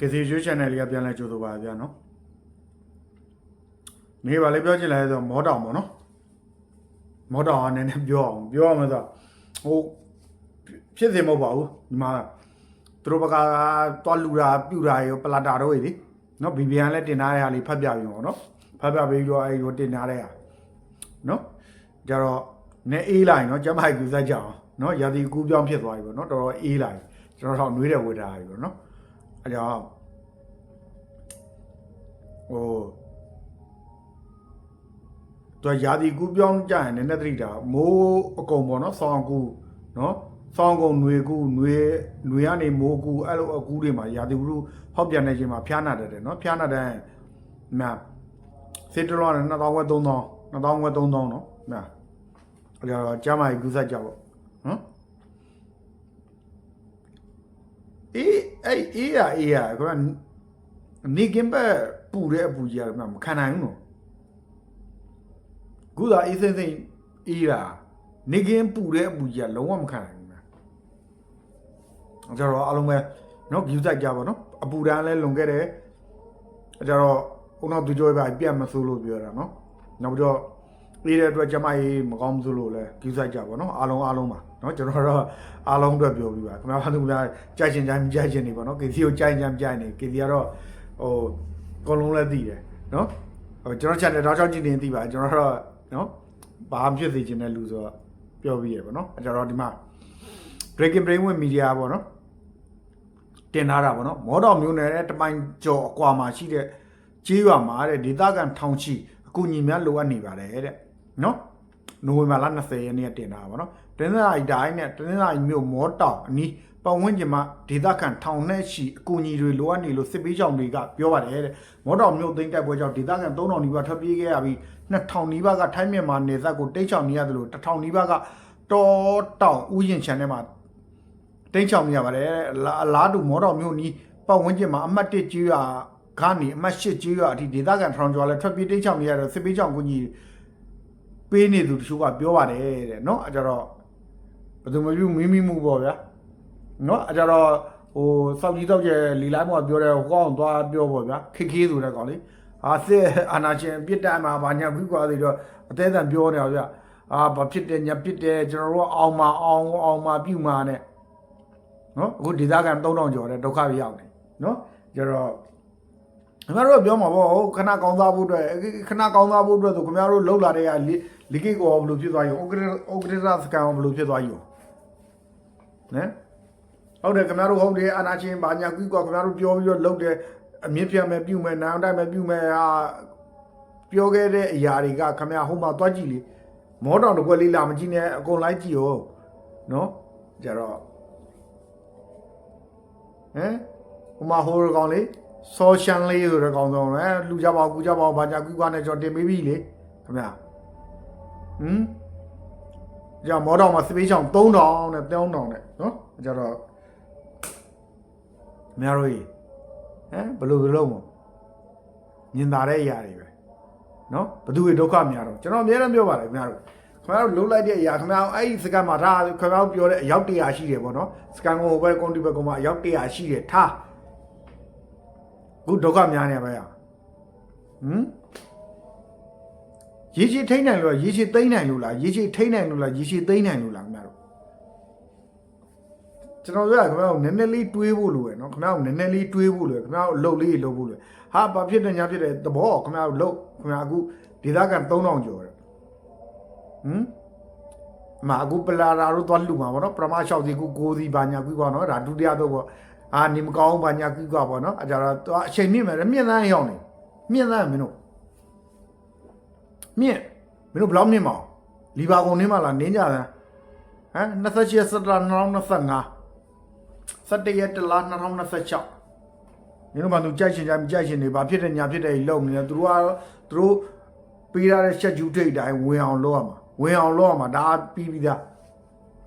ကစီရွှေ channel လေးကပြန်လဲကြိုဆိုပါဗျာနော်နေပါလေပြောချင်လဲဆိုမောတောင်ပေါ့နော်မောတောင်ကနည်းနည်းပြောအောင်ပြောရမှာဆိုဟိုဖြစ်စေမဟုတ်ပါဘူးဒီမှာသူတို့ဘက်ကသွားလူတာပြူတာရောပလာတာတော့လေနော် BBN လည်းတင်ထားတဲ့ဟာလေးဖတ်ပြပြီးပေါ့နော်ဖတ်ပြပြီးတော့အဲဒီကိုတင်ထားတဲ့ဟာနော်ကြတော့နေအေးလိုက်နော်ကျမကြီးကူစားကြအောင်နော်ရာသီကူးပြောင်းဖြစ်သွားပြီပေါ့နော်တော်တော်အေးလိုက်ကျွန်တော်တော့နှွေးတယ်ဝေတာပြီပေါ့နော် အဲကြောင့်ဟိုတော့ရာသီကူးပြောင်းကြရင်လည်းနည်းသတိတာမိုးအကုန်ပေါ့နော်ဆောင်းကူနော်ဆောင်းကုန်ຫນွေကူຫນွေຫນွေကနေမိုးကူအဲ့လိုအကူတွေမှာရာသီဥတုဟောက်ပြန်နေချိန်မှာဖျားနာတတ်တယ်နော်ဖျားနာတဲ့မြတ်စေတလောနဲ့2000ဝက်3000 2000ဝက်3000နော်မြတ်အဲ့တော့ကျမ်းမာရေးကူးစားကြပေါ့နော် အေးအဲ့အေးရအေးရကွာနေကင်ဘက်ပူတဲ့အပူကြီးကမခံနိုင်ဘူးနော်ခုသာအေးစိမ့်စိမ့်အေးတာနေကင်ပူတဲ့အပူကြီးကလုံးဝမခံနိုင်ဘူးနော်ကျတော့အားလုံးပဲနော် view စိုက်ကြပါနော်အပူတန်းလဲလွန်ခဲ့တယ်ကျတော့ဦးနောက်သူကြောပဲပြတ်မဆိုးလို့ပြောတာနော်နောက်ပြီးတော့ အေးတဲ့အတွက်ကျမကြီးမကောင်းဘူးလို့လဲ view စိုက်ကြပါနော်အားလုံးအားလုံးပါနော်ကျွန်တော်တော့အားလုံးအတွက်ပြောပြပါခင်ဗျားဘာလို့များကြိုက်ချင်ကြိုက်ကြိုက်ချင်နေပါနော် KC ကိုကြိုက်ကြကြိုက်နေ KC ကတော့ဟိုအကုန်လုံးလည်းသိတယ်နော်ဟိုကျွန်တော် channel တော့ချောက်ကြည့်နေသိပါကျွန်တော်တော့နော်ဘာမှဖြစ်စေချင်တဲ့လူဆိုတော့ပြောပြီးရပါနော်ကျွန်တော်ဒီမှာ breaking brain with media ပေါ့နော်တင်ထားတာပေါ့နော်မောတော်မျိုးနယ်နဲ့တပိုင်ကျော်အကွာမှာရှိတဲ့ကြေးရွာမှာတဲ့ဒေသခံထောင်ချီအကူအညီများလိုအပ်နေပါတယ်တဲ့ နော်နိုဝင်ဘာလ20ရက်နေ့ကတင်ထားတာပေါ့နော်တင်းစာအိတိုင်းနဲ့တင်းစာအိမျိုးမောတောင်အနီးပတ်ဝန်းကျင်မှာဒေသခံထောင်နဲ့ချီအကူအညီတွေလိုအပ်နေလို့စစ်ပေးကြောင်တွေကပြောပါတယ်တဲ့မောတော်မျိုးသိန်းတိုက်ပွဲကြောင့်ဒေသခံ3000နီးပါးထွက်ပြေးခဲ့ရပြီး2000နီးပါးကထိုင်းမြန်မာနယ်စပ်ကိုတိတ်ချောင်နေရတယ်လို့1000နီးပါးကတောတောင်ဥယျင်ချန်ထဲမှာတိတ်ချောင်နေရပါတယ်အလားအလားတူမောတော်မျိုးနီးပတ်ဝန်းကျင်မှာအမှတ်1ကျွေးရကနေအမှတ်8ကျွေးရအထိဒေသခံထောင်ကျော်လည်းထွက်ပြေးတိတ်ချောင်နေရတော့စစ်ပေးချောင်ကိုကြီး ပေးနေသူတချို့ကပြောပါတယ်တဲ့เนาะအကြတော့ဘယ်သူမပြုမိမိမှုပေါ့ဗျာเนาะအကြတော့ဟိုစောက်ကြီးတော့ကျလီလိုက်မောပြောတယ်ဟိုကောင်သွားပြောပေါ့ဗျာခိခေးဆိုတဲ့ကောင်လေးအာစစ်အာနာရှင်ပြစ်တတ်မှာဘာညာပြီးကွာသေးတော့အသေးအံပြောနေတာဗျာအာဘာဖြစ်တယ်ညာဖြစ်တယ်ကျွန်တော်တို့အောင်မအောင်အောင်မပြုမှာနဲ့ နော်အခုဒေသခံ3000ကျော်တဲ့ဒုက္ခရောက်နေနော်ကျတော့ ခင်ဗျားတို့ကပြောမှာပေါ့ဟုတ်ခဏကောင်းသားဖို့အတွက်ခဏကောင်းသားဖို့အတွက်ဆိုခင်ဗျားတို့လှုပ်လာတဲ့ကလီကိကောဘယ်လိုဖြစ်သွားရောဥက္ကဋ္ဌဥက္ကဋ္ဌစကန်ဘယ်လိုဖြစ်သွားရောနဲဟုတ်တယ်ခင်ဗျားတို့ဟုတ်တယ်အာနာချင်းဘာညာကွီကွာခင်ဗျားတို့ပြောပြီးတော့လှုပ်တယ်အမြင့်ပြတ်မဲ့ပြုတ်မဲ့နာမ်တိုင်းမဲ့ပြုတ်မဲ့ဟာပြောခဲ့တဲ့အရာတွေကခင်ဗျားဟိုမှာသွားကြည့်လေမောတော်တစ်ခွက်လေးလာမကြည့်နဲ့အကုန်လိုက်ကြည့်ရောနော်ကြတော့ဟမ်ဟိုမှာဟိုရကောင်လေ ဆောရှန်လေးဆိုတဲ့ကောင်ဆောင်လဲလူကြပါကူကြပါဘာညာကူကွာနဲ့ကျွန်တော်တင်ပေးပြီလေခင်ဗျာဟမ်ကြောင်မောတော်မှာစပေးချောင်း3000နဲ့3000နဲ့နော်ကြတော့မရတော့ဟမ်ဘလို့ဘလို့မို့ညင်တာတဲ့အရာတွေပဲနော်ဘသူတွေဒုက္ခများတော့ကျွန်တော်အများအားပြောပါတယ်ခင်ဗျားတို့ခင်ဗျားတို့လှုပ်လိုက်တဲ့အရာခင်ဗျားအဲ့ဒီစကန်မှာထားခင်ဗျားတို့ပြောတဲ့အရောက်100ရှိတယ်ပေါ့နော်စကန်ကုန်ဟိုဘက်ကွန်တီဘက်ကောင်မှာအရောက်100ရှိတယ်ထား ခုဒုက္ခများနေပါရဲ့ဟမ်ရေချီထိမ့်နိုင်လို့ရေချီသိမ့်နိုင်လို့လားရေချီထိမ့်နိုင်လို့လားရေချီသိမ့်နိုင်လို့လားခင်ဗျားတို့ကျွန်တော်ပြောရခင်ဗျားတို့နည်းနည်းလေးတွေးဖို့လိုရယ်နော်ခင်ဗျားတို့နည်းနည်းလေးတွေးဖို့လိုရယ်ခင်ဗျားတို့အလုပ်လေးလုပ်ဖို့လိုရယ်ဟာဘာဖြစ်တယ်ညာဖြစ်တယ်သဘောခင်ဗျားတို့လုပ်ခင်ဗျားအခုဒေသခံ3000ကျော်တယ်ဟမ်အမအခုပလာရာတို့သွားလူမှာဗောနော်ပရမလျှောက်စီကူကိုစီဘာညာကူကွာနော်ဒါဒုတိယတော့ဗော အာနေမကောင်းဘာညာကူကွာဗောနော်အကြတော့သူအချိန်မြင့်မယ်မြင့်သန်းရောက်နေမြင့်သန်းမင်းတို့မြင့်မင်းတို့ဘယ်လောက်မြင့်မအောင်လီဘာကုန်နေမလားနင်းကြတယ်ဟမ်28စက်တာ2025 17ရက်တလား2026မင်းတို့ဘာသူကြိုက်ချင်ကြမကြိုက်ချင်နေဘာဖြစ်တယ်ညာဖြစ်တယ်လုံနေတယ်သူတို့ကသူတို့ပေးရတဲ့ချက်ကျူထိတ်တိုင်းဝင်အောင်လုပ်ရမှာဝင်အောင်လုပ်ရမှာဒါပြီးပြီးသား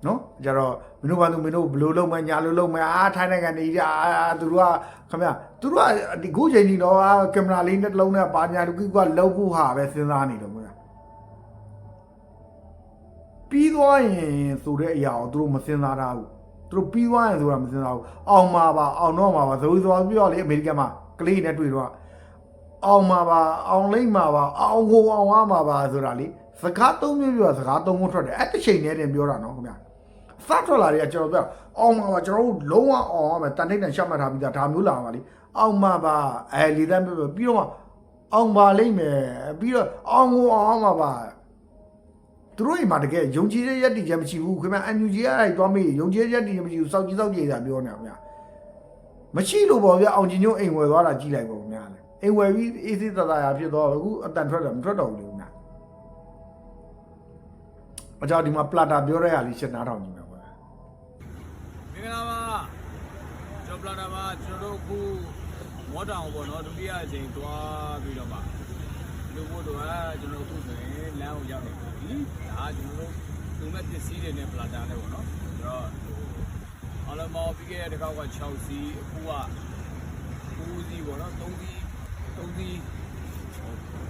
နော်ကြတော့မင်းတို့ဘာလို့မင်းတို့ဘလို့လုပ်မညာလို့လုပ်မအာထိုင်းနိုင်ငံနေကြအာသူတို့ကခမရသူတို့ကဒီခုချိန်ကြီးတော့ကင်မရာလေးနဲ့တစ်လုံးနဲ့ပါညာတကူကလှုပ်ဖို့ဟာပဲစဉ်းစားနေတော့မလားပြီးသွားရင်ဆိုတဲ့အရာကိုသူတို့မစဉ်းစားတာဘူးသူတို့ပြီးသွားရင်ဆိုတာမစင်စားဘူးအောင်မှာပါအောင်တော့မှာပါသဘိသွားပြောလေအမေရိကန်မှာကလေးနဲ့တွေ့တော့အောင်မှာပါအောင်လိမ့်မှာပါအောင်ကိုအောင်ရမှာပါဆိုတာလေစကားသုံးမျိုးပြောစကားသုံးခုထွက်တယ်အဲ့တစ်ချိန်နဲ့တင်ပြောတာနော်ခင်ဗျာ စထွက်လာတွေကကျွန်တော်ပြောအောင်မှာပါကျွန်တော်တို့လုံးဝအောင်ရမယ်တန်ထိတ်တန်ရှက်မှတ်ထားပြီးသားဒါမျိုးလာပါလေအောင်မှာပါအဲလေတန်းပြောပြီးတော့အောင်ပါလိမ့်မယ်ပြီးတော့အောင်ကိုအောင်ရမှာပါသူတို့အိမ်မှာတကယ်ယုံကြည်တဲ့ယက်တီချက်မရှိဘူးခင်ဗျအန်ယူဂျီအဲ့ဒါသွားမေးယုံကြည်တဲ့ယက်တီချက်မရှိဘူးစောက်ကြီးစောက်ကြီးသာပြောနေတာခင်ဗျမရှိလို့ပေါ့ဗျအောင်ကြီးညို့အိမ်ဝယ်သွားတာကြီးလိုက်ပေါ့ခင်ဗျလေအိမ်ဝယ်ပြီးအေးစစ်တသားရဖြစ်သွားအခုအတန်ထွက်တယ်မထွက်တော့ဘူးလေခင်ဗျအကြောင်းဒီမှာပလာတာပြောတဲ့ဟာလေးရှင်းနားထောင်ကြည့်မယ် ပလာတာပါကျွန်တော်တို့အခုမော်တောင်ပေါ့နော်ဒုတိယအကြိမ်တွားပြီးတော့မှလူဖို့တော့ကျွန်တော်အခုဆိုရင်လမ်းကိုရောက်နေပြီဒါကကျွန်တော်တို့သူမဲ့ပစ္စည်းတွေနဲ့ပလာတာနဲ့ပေါ့နော်ဆိုတော့အလုံးမောပြီးခဲ့တဲ့တစ်ခေါက်က6စီးအခုက9စီးပေါ့နော်3စီး3စီး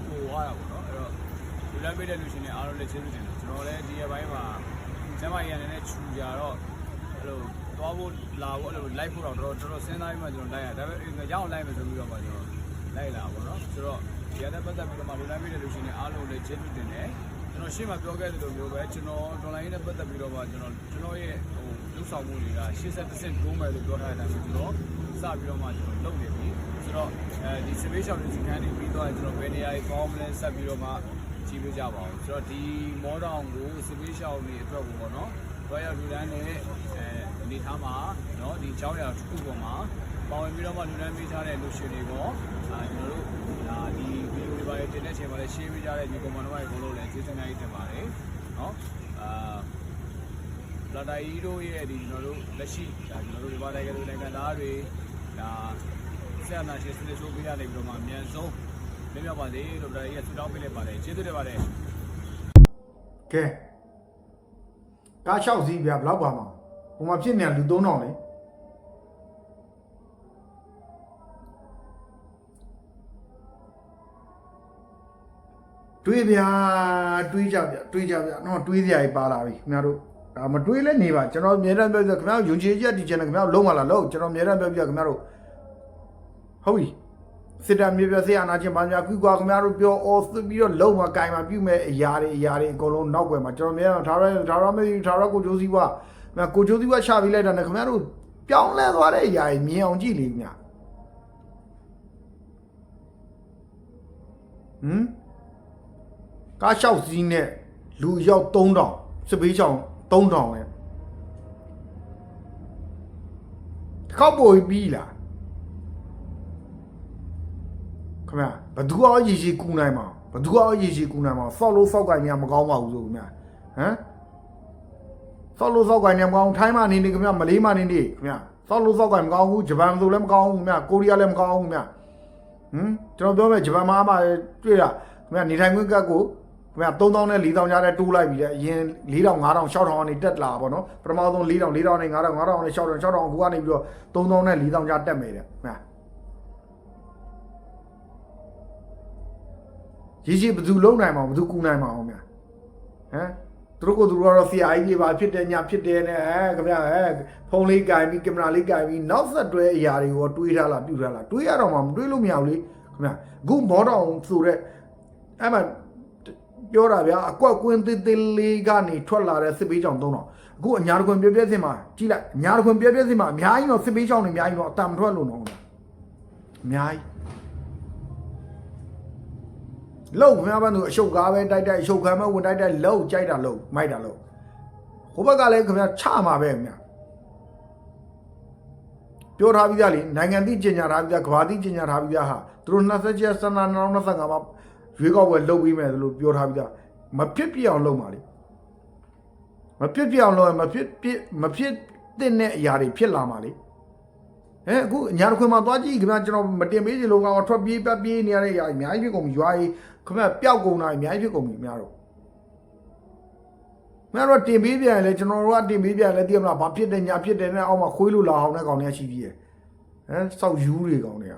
ဟိုဟိုရတာပေါ့နော်အဲ့တော့လူလမ်းပေးတဲ့လူရှင်တွေအားလုံးလည်းကျေးဇူးတင်တယ်ကျွန်တော်လည်းဒီရက်ပိုင်းမှာကျမကြီးရနေတဲ့ခြူကြတော့အဲ့လို သွားဖို့လာဖို့အဲ့လို live ဖို့တော့တော်တော်တော်တော်စဉ်းစားပြီးမှကျွန်တော်လိုက်ရဒါပေမဲ့ရအောင်လိုက်မယ်ဆိုပြီးတော့မှကျွန်တော်လိုက်လာပါတော့ဆိုတော့ဒီရတဲ့ပတ်သက်ပြီးတော့မှလူတိုင်းမိတဲ့လူရှင်တွေအားလုံးလည်းကျေးဇူးတင်တယ်ကျွန်တော်ရှေ့မှာပြောခဲ့သလိုမျိုးပဲကျွန်တော် online နဲ့ပတ်သက်ပြီးတော့မှကျွန်တော်ကျွန်တော်ရဲ့ဟိုလူဆောင်မှုတွေက80%တိုးမယ်လို့ပြောထားတဲ့အတိုင်းကျွန်တော်စပြီးတော့မှကျွန်တော်လုပ်နေပြီဆိုတော့အဲဒီ space shop တွေစီကန်းနေပြီးတော့ကျွန်တော်ဘယ်နေရာကြီးကောင်းမလဲဆက်ပြီးတော့မှကြည့်ပြကြပါအောင်ဆိုတော့ဒီမောတောင်ကို space shop တွေအတွက်ကိုပေါ့နော်တွားရောက်လူတန်းနဲ့ အဲအနေထားမှာเนาะဒီเจ้าရာတစ်ခုပေါ်မှာပါဝင်ပြီးတော့မှလူတန်းပေးထားတဲ့လူရှင်တွေပေါ့အာကျွန်တော်တို့ဒါဒီဗီဒီယိုတွေပါတင်တဲ့ချိန်မှာလည်း share ပေးကြတဲ့ဒီကွန်မန်တော့ရဲ့ဘုံလုံးလည်းကျေးဇူးများကြီးတင်ပါတယ်เนาะအာလာတိုင်တို့ရဲ့ဒီကျွန်တော်တို့လက်ရှိဒါကျွန်တော်တို့ဒီဘာတိုင်းကလူနိုင်ငံသားတွေဒါဆက်အနာရှင်စနစ်ဆိုးပေးရနေပြီးတော့မှအမြန်ဆုံးမြင်ရပါစေလို့ဒါကြီးကဆုတောင်းပေးလိုက်ပါတယ်ကျေးဇူးတင်ပါတယ် ကဲကားလျှောက်စီးပြဘယ်လောက်ပါမှာ ဟိုမှာဖြစ်နေတာလူ3000လေတွေးဗျာတွေးကြဗျာတွေးကြဗျာနော်တွေးစရာကြီးပါလာပြီခင်ဗျားတို့ဒါမတွေးလဲနေပါကျွန်တော်အများတမ်းပြောပြခင်ဗျားတို့ယုံကြည်ချက်ဒီချန်နယ်ခင်ဗျားတို့လုံးမလားလုံးကျွန်တော်အများတမ်းပြောပြခင်ဗျားတို့ဟုတ်ပြီစစ်တမ်းမြေပြဆေးအာနာချင်းဘာများကွီကွာခင်ဗျားတို့ပြောအော်ပြီးတော့လုံးမကင်မှာပြုမဲ့အရာတွေအရာတွေအကုန်လုံးနောက်ွယ်မှာကျွန်တော်အများထားရထားရမေးထားရကိုကျိုးစီးပွား ခင်ဗျာကိုကျိုးစီးပွားရှာပြီးလိုက်တာနဲ့ခင်ဗျားတို့ပြောင်းလဲသွားတဲ့အရာကြီးမြင်အောင်ကြည့်လေခင်ဗျာဟမ်ကားလျှောက်စီးနဲ့လူရောက်3000စပေးချောင်း3000လဲတစ်ခေါက်ပေါ်ပြီးလားခမဘဒူအောင်ရည်ရှိကူနိုင်မှာဘဒူအောင်ရည်ရှိကူနိုင်မှာဆောက်လို့ဆောက်ကင်များမကောင်းပါဘူးဆိုခင်ဗျဟမ် ဆောက်လို့ဆောက်ကင်များမကောင်းထိုင်းမှနေနေခင်ဗျမလေးမှနေနေခင်ဗျဆောက်လို့ဆောက်ကင်မကောင်းဘူးဂျပန်ဆိုလည်းမကောင်းဘူးခင်ဗျကိုရီးယားလည်းမကောင်းဘူးခင်ဗျဟမ်ကျွန်တော်ပြောမယ်ဂျပန်မှာမှတွေ့တာခင်ဗျနေထိုင်ခွင့်ကတ်ကိုခင်ဗျ3000နဲ့4000ကြားနဲ့တိုးလိုက်ပြီလေအရင်4000 5000 6000ကနေတက်လာပါတော့ပထမဆုံး4000 4000နဲ့5000 5000နဲ့6000 6000အခုကနေပြီးတော့3000နဲ့4000ကြားတက်မယ်တဲ့ခင်ဗျရည်ရှိဘယ်သူလုံနိုင်မှာဘယ်သူကူနိုင်မှာအောင်ဗျဟမ် သူတို့ကသူတို့ကတော့ CI တွေပါဖြစ်တယ်ညာဖြစ်တယ်နဲ့အဲခင်ဗျအဲဖုန်းလေးကင်ပြီးကင်မရာလေးကင်ပြီးနောက်ဆက်တွဲအရာတွေကိုတွေးထားလားပြုထားလားတွေးရတော့မှမတွေးလို့မရဘူးလေခင်ဗျအခုမောတော်ဆိုတဲ့အဲ့မှာပြောတာဗျာအကွက်ကွင်းသေးသေးလေးကနေထွက်လာတဲ့စစ်ပေးကြောင်သုံးတော့အခုအညာတခွင်ပြပြစင်မှာကြည့်လိုက်အညာတခွင်ပြပြစင်မှာအများကြီးတော့စစ်ပေးကြောင်တွေအများကြီးတော့အတန်မထွက်လို့တော့ဗျာအများကြီး လောက်ခင်ဗျားဘာလို့အရှုပ်ကားပဲတိုက်တိုက်အရှုပ်ခံမဲ့ဝင်တိုက်တိုက်လောက်ကြိုက်တာလောက်မိုက်တာလောက်ဟိုဘက်ကလည်းခင်ဗျားချမှာပဲခင်ဗျာပြောထားပြီးသားလေနိုင်ငံတိကျင်ညာထားပြီးသားကဘာတိကျင်ညာထားပြီးသားဟာသူတို့27ရက်စန္ဒ2025မှာရွေးကောက်ပွဲလုပ်ပြီးမယ်လို့ပြောထားပြီးသားမဖြစ်ပြအောင်လုပ်ပါလေမဖြစ်ပြအောင်လုပ်ရင်မဖြစ်ပြမဖြစ်တဲ့အရာတွေဖြစ်လာမှာလေဟဲ့အခုညာတစ်ခွင်မှာသွားကြည့်ခင်ဗျာကျွန်တော်မတင်ပေးချင်လို့ကောင်ထွက်ပြေးပတ်ပြေးနေရတဲ့အရာအများကြီးဖြစ်ကုန်ပြီရွာကြီး ခင်ဗျာပျောက်ကုန်တာအများကြီးဖြစ်ကုန်ပြီအများတော့မင်းတို့တင်ပေးပြန်ရင်လေကျွန်တော်တို့ကတင်ပေးပြန်လဲသိရမလားဘာဖြစ်တယ်ညာဖြစ်တယ်နဲ့အောက်မှာခွေးလို့လာအောင်တဲ့ကောင်တွေကရှိပြီးရယ်ဟမ်စောက်ယူတွေကောင်တွေက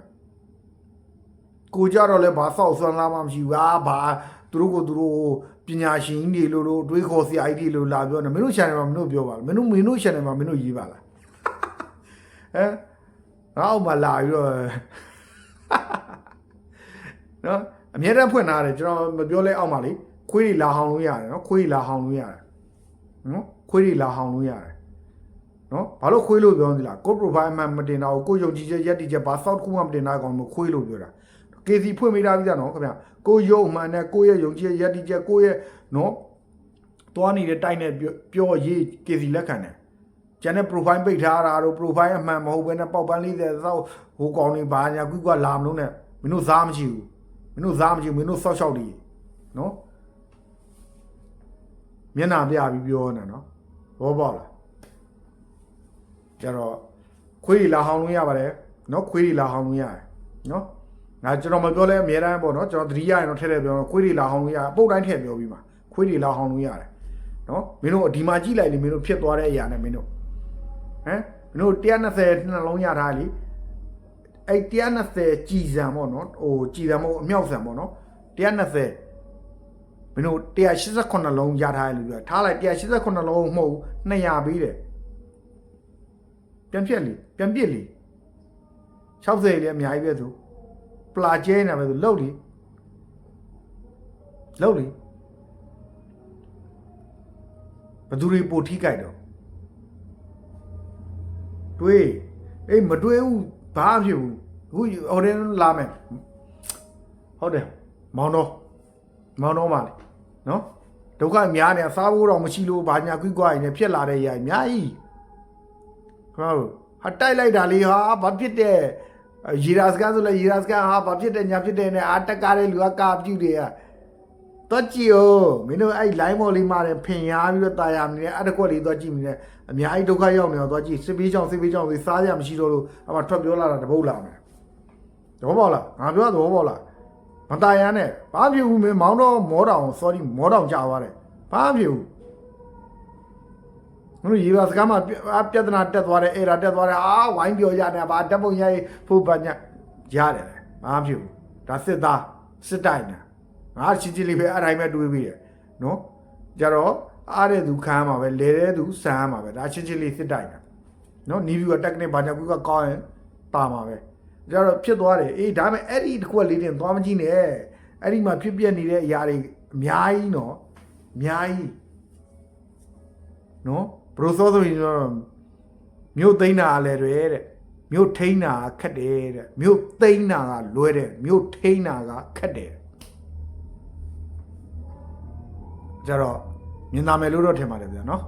ကိုကြတော့လဲဘာစောက်ဆွမ်းလာမှမရှိဘူးဟာဘာသူတို့ကိုသူတို့ပညာရှင်ကြီးတွေလို့လို့တွေးခေါ်ဆရာကြီးတွေလို့လာပြောနေမင်းတို့ channel မှာမင်းတို့ပြောပါလားမင်းတို့မင်းတို့ channel မှာမင်းတို့ရေးပါလားငါအောက်မှာလာပြီးတော့နော် အမြဲတမ်းဖွင့်ထားတယ်ကျွန်တော်မပြောလဲအောက်မှာလေခွေးတွေလာဟောင်းလို့ရတယ်နော်ခွေးတွေလာဟောင်းလို့ရတယ်နော်ခွေးတွေလာဟောင်းလို့ရတယ်နော်ဘာလို့ခွေးလို့ပြောနေလားကို profile မှမတင်တော့ကိုယုံကြည်ချက်ရက်တည်ချက်ဘာစောက်တစ်ခုမှမတင်တော့ကောင်မခွေးလို့ပြောတာ KC ဖွင့်မိတာပြီးသားနော်ခင်ဗျကိုယုံမှန်နဲ့ကိုရဲ့ယုံကြည်ရက်တည်ချက်ကိုရဲ့နော်သွားနေတဲ့တိုက်နဲ့ပြောရေး KC လက်ခံတယ်ကျန်တဲ့ profile ပိတ်ထားတာတို့ profile အမှန်မဟုတ်ဘဲနဲ့ပေါက်ပန်း40သောက်ဟိုကောင်တွေဘာညာကွကွလာမလို့နဲ့မင်းတို့စားမရှိဘူး မင်းတို့စားမရှိဘူးမင်းတို့ဆောက်ရှောက်နေနော်မျက်နှာပြပြီးပြောနေနော်ဘောပေါက်လားကျတော့ခွေးတွေလာဟောင်းလို့ရပါတယ်နော်ခွေးတွေလာဟောင်းလို့ရတယ်နော်ငါကျွန်တော်မပြောလဲအများတန်းပေါ့နော်ကျွန်တော်သတိရရင်တော့ထည့်ထည့်ပြောခွေးတွေလာဟောင်းလို့ရအပုတ်တိုင်းထည့်ပြောပြီးမှာခွေးတွေလာဟောင်းလို့ရတယ်နော်မင်းတို့ဒီမှာကြည့်လိုက်လေမင်းတို့ဖြစ်သွားတဲ့အရာနဲ့မင်းတို့ဟမ်မင်းတို့120နှလုံးရထားလေ အဲ့120ကြည်စံပေါ့နော်ဟိုကြည်စံမဟုတ်အမြောက်စံပေါ့နော်120မင်းတို့189လုံးရထားရလို့ပြောထားလိုက်189လုံးမဟုတ်200ပေးတယ်ပြန်ပြက်လေပြန်ပြစ်လေ60လေအများကြီးပဲသူပလာကျဲနေပဲသူလှုပ်လေလှုပ်လေဘယ်သူတွေပိုထိကြိုက်တော့တွေးအေးမတွေးဘူး ဘာမှဖြစ်ဘူးအခုဟိုတဲ့လာမယ်ဟုတ်တယ်မောင်တော့မောင်တော့ပါလေနော်ဒုက္ခများနေစားဖို့တော့မရှိလို့ဘာညာကွိကွာရင်လည်းဖြစ်လာတဲ့ຢာအများကြီးဟုတ်ဟာတိုက်လိုက်တာလေဟာဘာဖြစ်တဲ့ရီရာစကန်ဆိုလဲရီရာစကန်ဟာဘာဖြစ်တဲ့ညာဖြစ်တဲ့နဲ့အာတက်ကားတဲ့လူကကာပြူတွေက တော့ကြည့်ဦးမင်းတို့အဲ့ line မော်လေးမှာတယ်ဖင်ရပြီးတော့တာယာနေတယ်အဲ့တကွက်လေးတော့ကြည့်မိတယ်အများကြီးဒုက္ခရောက်နေတော့တော့ကြည့်စစ်ပေးချောင်းစစ်ပေးချောင်းဆိုစားရမရှိတော့လို့အမှထွက်ပြောလာတာတပုတ်လာမယ်သဘောပေါက်လားငါပြောသဘောပေါက်လားမတာယာနဲ့ဘာဖြစ်ဘူးမင်းမောင်းတော့မောတောင် sorry မောတောင်ကြာသွားတယ်ဘာဖြစ်ဘူးမလို့ရေပါစကားမှာပြဿနာတက်သွားတယ်အဲ့ဒါတက်သွားတယ်အာဝိုင်းပြောရတယ်ဘာတက်ပုံရိုက်ဖို့ပါညရတယ်ဘာဖြစ်ဘူးဒါစစ်သားစစ်တိုင်နေ ငါချင်းချင်းလေးပဲအဲ့တိုင်းပဲတွေးပြီးတယ်နော်ကြတော့အားတဲ့သူခံရမှာပဲလဲတဲ့သူဆန်ရမှာပဲဒါချင်းချင်းလေးစစ်တိုင်တာနော်နီးပြီးတော့တက်ကနေဘာညာကူကကောင်းရင်ပါမှာပဲကြတော့ဖြစ်သွားတယ်အေးဒါပေမဲ့အဲ့ဒီတစ်ခုကလေးတင်သွားမကြည့်နဲ့အဲ့ဒီမှာဖြစ်ပြနေတဲ့အရာတွေအများကြီးနော်အများကြီးနော်ဘရိုသောဆိုရင်တော့မြို့သိန်းတာလည်းတွေတဲ့မြို့ထိန်းတာခက်တယ်တဲ့မြို့သိန်းတာကလွဲတယ်မြို့ထိန်းတာကခက်တယ် ကြတော့မြင်သာမယ်လို့တော့ထင်ပါတယ်ဗျာနော်